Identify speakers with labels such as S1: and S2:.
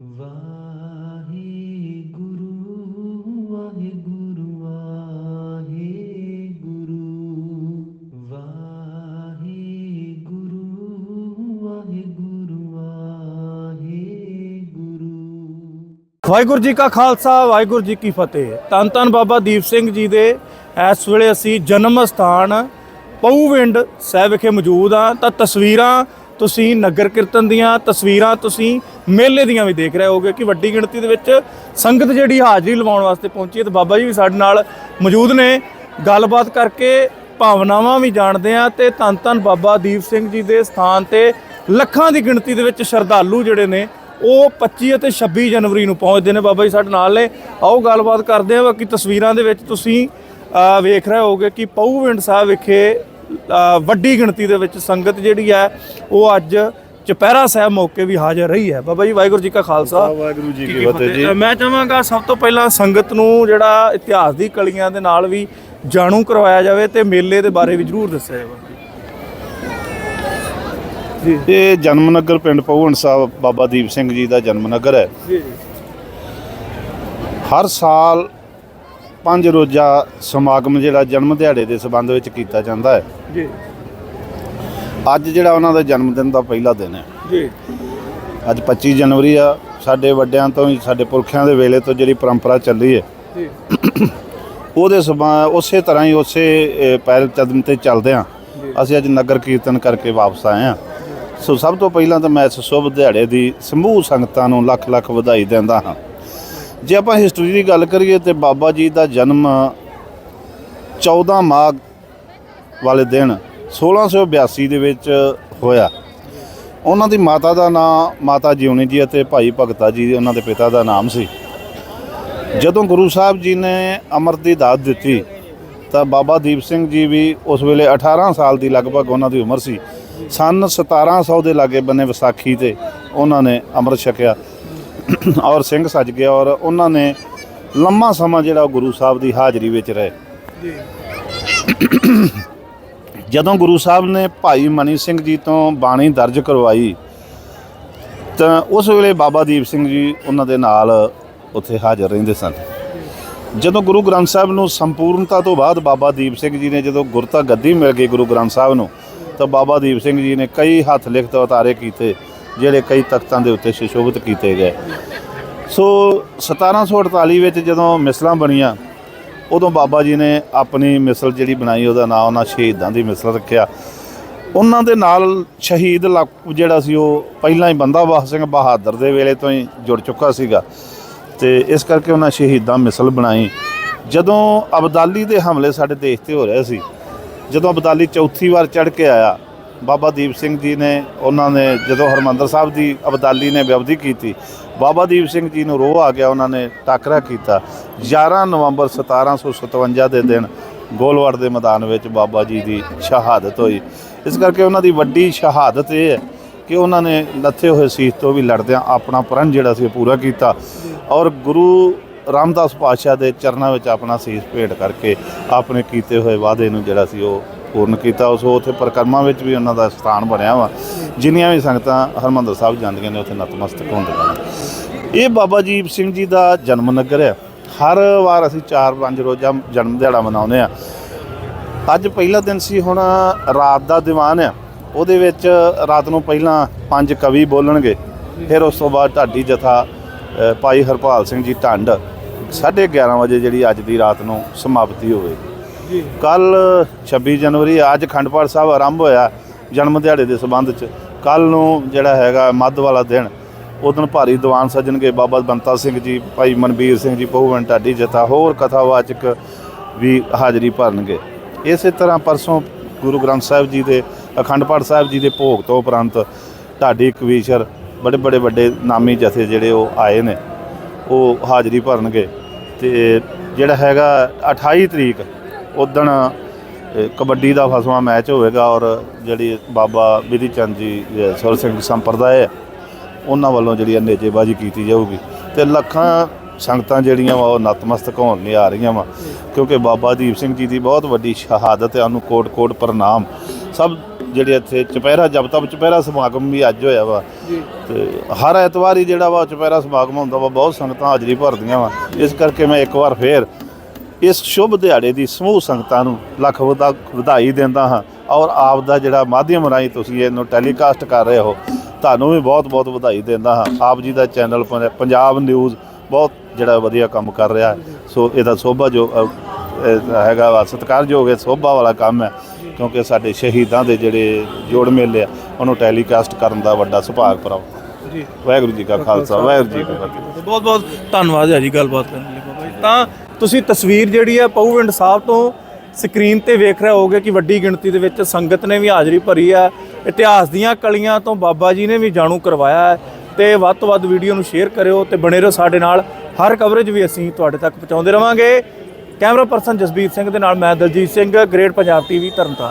S1: ਵਾਹਿਗੁਰੂ ਵਾਹਿਗੁਰੂ ਵਾਹਿਗੁਰੂ। ਵਾਹਿਗੁਰੂ ਵਾਹਿਗੁਰੂ ਵਾਹਿਗੁਰੂ।
S2: ਵਾਹਿਗੁਰੂ ਜੀ ਕਾ ਖਾਲਸਾ, ਵਾਹਿਗੁਰੂ ਜੀ ਕੀ ਫਤਿਹ। ਧੰਨ ਧੰਨ ਬਾਬਾ ਦੀਪ ਸਿੰਘ ਜੀ ਦੇ ਇਸ ਵੇਲੇ ਅਸੀਂ ਜਨਮ ਸਥਾਨ ਪਊਵਿੰਡ ਸਾਹਿਬ ਵਿਖੇ ਮੌਜੂਦ ਆ ਤਾਂ ਤਸਵੀਰਾਂ ਤੁਸੀਂ ਨਗਰ ਕੀਰਤਨ ਦੀਆਂ ਤਸਵੀਰਾਂ ਤੁਸੀਂ ਮੇਲੇ ਦੀਆਂ ਵੀ ਦੇਖ ਰਹੇ ਹੋਗੇ ਕਿ ਵੱਡੀ ਗਿਣਤੀ ਦੇ ਵਿੱਚ ਸੰਗਤ ਜਿਹੜੀ ਹਾਜ਼ਰੀ ਲਵਾਉਣ ਵਾਸਤੇ ਪਹੁੰਚੀ ਹੈ ਤੇ ਬਾਬਾ ਜੀ ਵੀ ਸਾਡੇ ਨਾਲ ਮੌਜੂਦ ਨੇ। ਗੱਲਬਾਤ ਕਰਕੇ ਭਾਵਨਾਵਾਂ ਵੀ ਜਾਣਦੇ ਆ ਤੇ ਧੰਨ ਧੰਨ ਬਾਬਾ ਦੀਪ ਸਿੰਘ ਜੀ ਦੇ ਸਥਾਨ ਤੇ ਲੱਖਾਂ ਦੀ ਗਿਣਤੀ ਦੇ ਵਿੱਚ ਸ਼ਰਧਾਲੂ ਜਿਹੜੇ ਨੇ, ਉਹ 25 ਅਤੇ 26 ਜਨਵਰੀ ਨੂੰ ਪਹੁੰਚਦੇ ਨੇ। ਬਾਬਾ ਜੀ ਸਾਡੇ ਨਾਲ ਨੇ। ਆਓ ਗੱਲਬਾਤ ਕਰਦੇ ਹਾਂ ਬਾਕੀ ਤਸਵੀਰਾਂ ਦੇ ਵਿੱਚ ਤੁਸੀਂ ਵੇਖ ਰਹੇ ਹੋਗੇ ਕਿ ਪਊਵਿੰਡ ਸਾਹਿਬ ਵਿਖੇ ਵੱਡੀ ਗਿਣਤੀ ਦੇ ਵਿੱਚ ਸੰਗਤ ਜਿਹੜੀ ਹੈ, ਉਹ ਅੱਜ ਚੁਪਹਿਰਾ ਸਾਹਿਬ ਮੌਕੇ ਵੀ ਹਾਜ਼ਰ ਰਹੀ ਹੈ। ਬਾਬਾ ਜੀ ਵਾਹਿਗੁਰੂ ਜੀ ਕਾ ਖਾਲਸਾ।
S3: ਵਾਹਿਗੁਰੂ ਜੀ
S2: ਕੀ
S3: ਫਤਿਹ ਜੀ।
S2: ਮੈਂ ਚਾਹਾਂਗਾ ਸਭ ਤੋਂ ਪਹਿਲਾਂ ਸੰਗਤ ਨੂੰ ਜਿਹੜਾ ਇਤਿਹਾਸ ਦੀ ਕਲੀਆਂ ਦੇ ਨਾਲ ਵੀ ਜਾਣੂ ਕਰਵਾਇਆ ਜਾਵੇ ਤੇ ਮੇਲੇ ਦੇ ਬਾਰੇ ਵੀ ਜ਼ਰੂਰ ਦੱਸਿਆ ਜਾਵੇ।
S3: ਇਹ ਜਨਮ ਨਗਰ ਪਿੰਡ ਪਹੁਣ ਸਾਹਿਬ ਬਾਬਾ ਦੀਪ ਸਿੰਘ ਜੀ ਦਾ ਜਨਮ ਨਗਰ ਹੈ।
S2: ਜੀ।
S3: ਹਰ ਸਾਲ ਪੰਜ ਰੋਜ਼ਾ ਸਮਾਗਮ ਜਿਹੜਾ ਜਨਮ ਦਿਹਾੜੇ ਦੇ ਸਬੰਧ ਵਿੱਚ ਕੀਤਾ ਜਾਂਦਾ ਹੈ।
S2: ਜੀ।
S3: ਅੱਜ ਜਿਹੜਾ ਉਹਨਾਂ ਦਾ ਜਨਮ ਦਿਨ ਦਾ ਪਹਿਲਾ ਦਿਨ ਹੈ।
S2: ਜੀ।
S3: ਅੱਜ 25 ਜਨਵਰੀ ਆ ਸਾਡੇ ਵੱਡਿਆਂ ਤੋਂ ਹੀ ਸਾਡੇ ਪੁਰਖਿਆਂ ਦੇ ਵੇਲੇ ਤੋਂ ਜਿਹੜੀ ਪਰੰਪਰਾ ਚੱਲੀ ਹੈ।
S2: ਜੀ।
S3: ਉਹਦੇ ਸਬਾ ਉਸੇ ਤਰ੍ਹਾਂ ਹੀ ਉਸੇ ਪਹਿਲ ਕਦਮ ਤੇ ਚੱਲਦੇ ਹਾਂ। ਅਸੀਂ ਅੱਜ ਨਗਰ ਕੀਰਤਨ ਕਰਕੇ ਵਾਪਸ ਆਏ ਹਾਂ। ਸੋ ਸਭ ਤੋਂ ਪਹਿਲਾਂ ਤਾਂ ਮੈਂ ਇਸ ਸ਼ੁਭ ਦਿਹਾੜੇ ਦੀ ਸਮੂਹ ਸੰਗਤਾਂ ਨੂੰ ਲੱਖ ਲੱਖ ਵਧਾਈ ਦਿੰਦਾ ਹਾਂ। ਜੇ ਆਪਾਂ ਹਿਸਟਰੀ ਦੀ ਗੱਲ ਕਰੀਏ ਤੇ ਬਾਬਾ ਜੀ ਦਾ ਜਨਮ 14 ਮਾਘ ਵਾਲੇ ਦਿਨ 1682 ਦੇ ਵਿੱਚ ਹੋਇਆ। ਉਹਨਾਂ ਦੀ ਮਾਤਾ ਦਾ ਨਾਮ ਮਾਤਾ ਜਿਉਣੀ ਜੀ ਅਤੇ ਭਾਈ ਭਗਤਾ ਜੀ ਉਹਨਾਂ ਦੇ ਪਿਤਾ ਦਾ ਨਾਮ ਸੀ। ਜਦੋਂ ਗੁਰੂ ਸਾਹਿਬ ਜੀ ਨੇ ਅੰਮ੍ਰਿਤ ਦੀ ਦਾਤ ਦਿੱਤੀ, ਤਾਂ ਬਾਬਾ ਦੀਪ ਸਿੰਘ ਜੀ ਵੀ ਉਸ ਵੇਲੇ 18 ਸਾਲ ਦੀ ਲਗਭਗ ਉਹਨਾਂ ਦੀ ਉਮਰ ਸੀ। ਸਨ 1700 ਦੇ ਲਾਗੇ ਬੰਨੇ ਵਿਸਾਖੀ ਤੇ ਉਹਨਾਂ ਨੇ ਅੰਮ੍ਰਿਤ ਛਕਿਆ ਔਰ ਸਿੰਘ ਸੱਜ ਗਿਆ ਔਰ ਉਹਨਾਂ ਨੇ ਲੰਮਾ ਸਮਾਂ ਜਿਹੜਾ ਉਹ ਗੁਰੂ ਸਾਹਿਬ ਦੀ ਹਾਜ਼ਰੀ ਵਿੱਚ ਰਹੇ।
S2: ਜੀ।
S3: ਜਦੋਂ ਗੁਰੂ ਸਾਹਿਬ ਨੇ ਭਾਈ ਮਨੀ ਸਿੰਘ ਜੀ ਤੋਂ ਬਾਣੀ ਦਰਜ ਕਰਵਾਈ, ਤਾਂ ਉਸ ਵੇਲੇ ਬਾਬਾ ਦੀਪ ਸਿੰਘ ਜੀ ਉਹਨਾਂ ਦੇ ਨਾਲ ਉੱਥੇ ਹਾਜ਼ਰ ਰਹਿੰਦੇ ਸਨ। ਜਦੋਂ ਗੁਰੂ ਗ੍ਰੰਥ ਸਾਹਿਬ ਨੂੰ ਸੰਪੂਰਨਤਾ ਤੋਂ ਬਾਅਦ ਬਾਬਾ ਦੀਪ ਸਿੰਘ ਜੀ ਨੇ ਜਦੋਂ ਗੁਰਤਾ ਗੱਦੀ ਮਿਲ ਗਈ ਗੁਰੂ ਗ੍ਰੰਥ ਸਾਹਿਬ ਨੂੰ, ਤਾਂ ਬਾਬਾ ਦੀਪ ਸਿੰਘ ਜੀ ਨੇ ਕਈ ਹੱਥ ਲਿਖਤ ਉਤਾਰੇ ਕੀਤੇ, ਜਿਹੜੇ ਕਈ ਤਖਤਾਂ ਦੇ ਉੱਤੇ ਸੁਸ਼ੋਭਿਤ ਕੀਤੇ ਗਏ। ਸੋ 1748 ਵਿੱਚ ਜਦੋਂ ਮਿਸਲਾਂ ਬਣੀਆਂ ਉਦੋਂ ਬਾਬਾ ਜੀ ਨੇ ਆਪਣੀ ਮਿਸਲ ਜਿਹੜੀ ਬਣਾਈ, ਉਹਦਾ ਨਾਮ ਉਹਨਾਂ ਸ਼ਹੀਦਾਂ ਦੀ ਮਿਸਲ ਰੱਖਿਆ। ਉਹਨਾਂ ਦੇ ਨਾਲ ਸ਼ਹੀਦ ਲਾਕੂ, ਜਿਹੜਾ ਸੀ ਉਹ ਪਹਿਲਾਂ ਹੀ ਬੰਦਾ ਬਾਹ ਸਿੰਘ ਬਹਾਦਰ ਦੇ ਵੇਲੇ ਤੋਂ ਹੀ ਜੁੜ ਚੁੱਕਾ ਸੀਗਾ। ਤੇ ਇਸ ਕਰਕੇ ਉਹਨਾਂ ਸ਼ਹੀਦਾਂ ਮਿਸਲ ਬਣਾਈ। ਜਦੋਂ ਅਬਦਾਲੀ ਦੇ ਹਮਲੇ ਸਾਡੇ ਦੇਸ਼ ਤੇ ਹੋ ਰਹੇ ਸੀ, ਜਦੋਂ ਅਬਦਾਲੀ ਚੌਥੀ ਵਾਰ ਚੜ ਕੇ ਆਇਆ ਬਾਬਾ ਦੀਪ ਸਿੰਘ ਜੀ ਨੇ, ਉਹਨਾਂ ਨੇ ਜਦੋਂ ਹਰਮੰਦਰ ਸਾਹਿਬ ਦੀ ਅਬਦਾਲੀ ਨੇ ਵਿਅਵਧੀ ਕੀਤੀ, ਬਾਬਾ ਦੀਪ ਸਿੰਘ ਜੀ ਨੂੰ ਰੋਹ ਆ ਗਿਆ, ਉਹਨਾਂ ਨੇ ਟਾਕਰਾ ਕੀਤਾ। 11 ਨਵੰਬਰ 1757 ਦੇ ਦਿਨ ਗੋਲਵੜ ਦੇ ਮੈਦਾਨ ਵਿੱਚ ਬਾਬਾ ਜੀ ਦੀ ਸ਼ਹਾਦਤ ਹੋਈ। ਇਸ ਕਰਕੇ ਉਹਨਾਂ ਦੀ ਵੱਡੀ ਸ਼ਹਾਦਤ ਇਹ ਹੈ ਕਿ ਉਹਨਾਂ ਨੇ ਲੱਥੇ ਹੋਏ ਸੀਸ ਤੋਂ ਵੀ ਲੜਦਿਆਂ ਆਪਣਾ ਪ੍ਰਣ ਜਿਹੜਾ ਸੀ ਉਹ ਪੂਰਾ ਕੀਤਾ ਔਰ ਗੁਰੂ ਰਾਮਦਾਸ ਪਾਤਸ਼ਾਹ ਦੇ ਚਰਨਾਂ ਵਿੱਚ ਆਪਣਾ ਸੀਸ ਭੇਟ ਕਰਕੇ ਆਪਣੇ ਕੀਤੇ ਹੋਏ ਵਾਅਦੇ ਨੂੰ ਜਿਹੜਾ ਸੀ ਉਹ ਪੂਰਨ ਕੀਤਾ, ਉਸ ਉੱਥੇ ਪਰਿਕਰਮਾ ਵਿੱਚ ਵੀ ਉਹਨਾਂ ਦਾ ਸਥਾਨ ਬਣਿਆ ਵਾ। ਜਿੰਨੀਆਂ ਵੀ ਸੰਗਤਾਂ ਹਰਮੰਦਰ ਸਾਹਿਬ ਜਾਂਦੀਆਂ ਨੇ, ਉੱਥੇ ਨਤਮਸਤਕ ਹੁੰਦੀਆਂ ਨੇ ਇਹ ਬਾਬਾ ਜੀਪ ਸਿੰਘ ਜੀ ਦਾ ਜਨਮ ਨਗਰ ਹੈ ਹਰ ਵਾਰ ਅਸੀਂ 4-5 ਰੋਜ਼ਾ ਜਨਮ ਦਿਹਾੜਾ ਮਨਾਉਂਦੇ ਆ। ਅੱਜ ਪਹਿਲਾ ਦਿਨ ਸੀ, ਹੁਣ ਰਾਤ ਦਾ ਦੀਵਾਨ ਆ। ਉਹਦੇ ਵਿੱਚ ਰਾਤ ਨੂੰ ਪਹਿਲਾਂ ਪੰਜ ਕਵੀ ਬੋਲਣਗੇ। ਫਿਰ ਉਸ ਤੋਂ ਬਾਅਦ ਢਾਡੀ ਜਥਾ ਭਾਈ ਹਰਪਾਲ ਸਿੰਘ ਜੀ ਢੰਡ। 11:30 ਵਜੇ ਜਿਹੜੀ ਅੱਜ ਦੀ ਰਾਤ ਨੂੰ ਸਮਾਪਤੀ ਹੋਵੇਗੀ। ਕੱਲ 26 ਜਨਵਰੀ, ਅੱਜ ਖੰਡ ਪਾਠ ਸਾਹਿਬ ਆਰੰਭ ਹੋਇਆ ਜਨਮ ਦਿਹਾੜੇ ਦੇ ਸੰਬੰਧ ਚ। ਕੱਲ ਨੂੰ ਜਿਹੜਾ ਹੈਗਾ ਮੱਧ ਵਾਲਾ ਦਿਨ ਉਦੋਂ ਭਾਰੀ ਦੀਵਾਨ ਸੱਜਣਗੇ ਬਾਬਾ ਬੰਤਾ ਸਿੰਘ ਜੀ, ਭਾਈ ਮਨਬੀਰ ਸਿੰਘ ਜੀ ਪਹੂਵਨ ਢਾਡੀ ਜਥਾ, ਹੋਰ ਕਥਾਵਾਚਕ ਵੀ ਹਾਜ਼ਰੀ ਭਰਨਗੇ। ਇਸੇ ਤਰ੍ਹਾਂ ਪਰਸੋਂ ਗੁਰੂ ਗ੍ਰੰਥ ਸਾਹਿਬ ਜੀ ਦੇ, ਅਖੰਡ ਪਾਠ ਸਾਹਿਬ ਜੀ ਦੇ ਭੋਗ ਤੋਂ ਉਪਰੰਤ ਢਾਡੀ ਕਵੀਸ਼ਰ ਬੜੇ ਬੜੇ ਵੱਡੇ ਨਾਮੀ ਜਥੇ ਜਿਹੜੇ ਉਹ ਆਏ ਨੇ, ਉਹ ਹਾਜ਼ਰੀ ਭਰਨਗੇ। ਤੇ ਜਿਹੜਾ ਹੈਗਾ 28 ਤਰੀਕ ਉਦਣ ਕਬੱਡੀ ਦਾ ਫਸਵਾ ਮੈਚ ਹੋਵੇਗਾ ਔਰ ਜਿਹੜੀ ਬਾਬਾ ਵਿਧੀ ਚੰਦ ਜੀ ਸੁਰ ਸਿੰਘ ਸੰਪਰਦਾਇ ਹੈ ਉਹਨਾਂ ਵੱਲੋਂ ਜਿਹੜੀ ਨੇਜੇਬਾਜ਼ੀ ਕੀਤੀ ਜਾਊਗੀ। ਤੇ ਲੱਖਾਂ ਸੰਗਤਾਂ ਜਿਹੜੀਆਂ ਵਾ ਉਹ ਨਤਮਸਤਕ ਹੋਣ ਲਈ ਆ ਰਹੀਆਂ ਵਾ ਕਿਉਂਕਿ ਬਾਬਾ ਦੀਪ ਸਿੰਘ ਜੀ ਦੀ ਬਹੁਤ ਵੱਡੀ ਸ਼ਹਾਦਤ ਹੈ ਉਹਨੂੰ ਕੋਟ ਕੋਟ ਪ੍ਰਣਾਮ। ਸਭ ਜਿਹੜੇ ਇੱਥੇ ਚੁਪਹਿਰਾ ਜਬ ਤੱਕ ਚੁਪਹਿਰਾ ਸਮਾਗਮ ਵੀ ਅੱਜ ਹੋਇਆ ਵਾ। ਤੇ ਹਰ ਐਤਵਾਰ ਹੀ ਜਿਹੜਾ ਵਾ ਚੁਪਹਿਰਾ ਸਮਾਗਮ ਹੁੰਦਾ ਵਾ ਬਹੁਤ ਸੰਗਤਾਂ ਹਾਜ਼ਰੀ ਭਰਦੀਆਂ ਵਾ। ਇਸ ਕਰਕੇ ਮੈਂ ਇੱਕ ਵਾਰ ਫੇਰ ਇਸ ਸ਼ੁਭ ਦਿਹਾੜੇ ਦੀ ਸਮੂਹ ਸੰਗਤਾਂ ਨੂੰ ਲੱਖ ਵਧਾ- ਵਧਾਈ ਦਿੰਦਾ ਹਾਂ ਔਰ ਆਪ ਦਾ ਜਿਹੜਾ ਮਾਧਿਅਮ ਰਾਹੀਂ ਤੁਸੀਂ ਇਹਨੂੰ ਟੈਲੀਕਾਸਟ ਕਰ ਰਹੇ ਹੋ ਤੁਹਾਨੂੰ ਵੀ ਬਹੁਤ ਬਹੁਤ ਵਧਾਈ ਦਿੰਦਾ ਹਾਂ। ਆਪ ਜੀ ਦਾ ਚੈਨਲ ਪੰਜ- ਪੰਜਾਬ ਨਿਊਜ਼ ਬਹੁਤ ਜਿਹੜਾ ਵਧੀਆ ਕੰਮ ਕਰ ਰਿਹਾ ਹੈ। ਸੋ ਇਹਦਾ ਸੋਭਾ ਜੋ ਹੈਗਾ ਵਾ ਸਤਿਕਾਰਯੋਗ ਹੈ ਸੋਭਾ ਵਾਲਾ ਕੰਮ ਹੈ ਕਿਉਂਕਿ ਸਾਡੇ ਸ਼ਹੀਦਾਂ ਦੇ ਜਿਹੜੇ ਜੋੜ ਮੇਲੇ ਆ ਉਹਨੂੰ ਟੈਲੀਕਾਸਟ ਕਰਨ ਦਾ ਵੱਡਾ ਸੁਭਾਗ ਪ੍ਰਾਪਤ
S2: ਜੀ।
S3: ਵਾਹਿਗੁਰੂ ਜੀ ਕਾ ਖਾਲਸਾ ਵਾਹਿਗੁਰੂ ਜੀ ਕੀ ਫਤਿਹ।
S2: ਬਹੁਤ ਬਹੁਤ ਧੰਨਵਾਦ ਹੈ ਜੀ ਗੱਲਬਾਤ ਕਰਨ ਲਈ ਬਾਬਾ ਜੀ। ਤਾਂ ਤੁਸੀਂ ਤਸਵੀਰ ਜਿਹੜੀ ਹੈ ਪਉਵਿੰਡ ਸਾਹਿਬ ਤੋਂ ਸਕਰੀਨ ਤੇ ਵੇਖ ਰਹੇ ਹੋਗੇ ਕਿ ਵੱਡੀ ਗਿਣਤੀ ਦੇ ਵਿੱਚ ਸੰਗਤ ਨੇ ਵੀ ਹਾਜ਼ਰੀ ਭਰੀ ਹੈ। ਇਤਿਹਾਸ ਦੀਆਂ ਕਲੀਆਂ ਤੋਂ ਬਾਬਾ ਜੀ ਨੇ ਵੀ ਜਾਣੂ ਕਰਵਾਇਆ ਹੈ ਤੇ ਵੱਧ ਤੋਂ ਵੱਧ ਵੀਡੀਓ ਨੂੰ ਸ਼ੇਅਰ ਕਰਿਓ ਤੇ ਬਣੇ ਰਹੋ ਸਾਡੇ ਨਾਲ। ਹਰ ਕਵਰੇਜ ਵੀ ਅਸੀਂ ਤੁਹਾਡੇ ਤੱਕ ਪਹੁੰਚਾਉਂਦੇ ਰਵਾਂਗੇ। ਕੈਮਰਾ ਪਰਸਨ ਜਸਬੀਰ ਸਿੰਘ ਦੇ ਨਾਲ ਮੈਂ ਦਲਜੀਤ ਸਿੰਘ ਗ੍ਰੇਟ ਪੰਜਾਬ ਟੀਵੀ ਤਰਨਤਾਰਨ।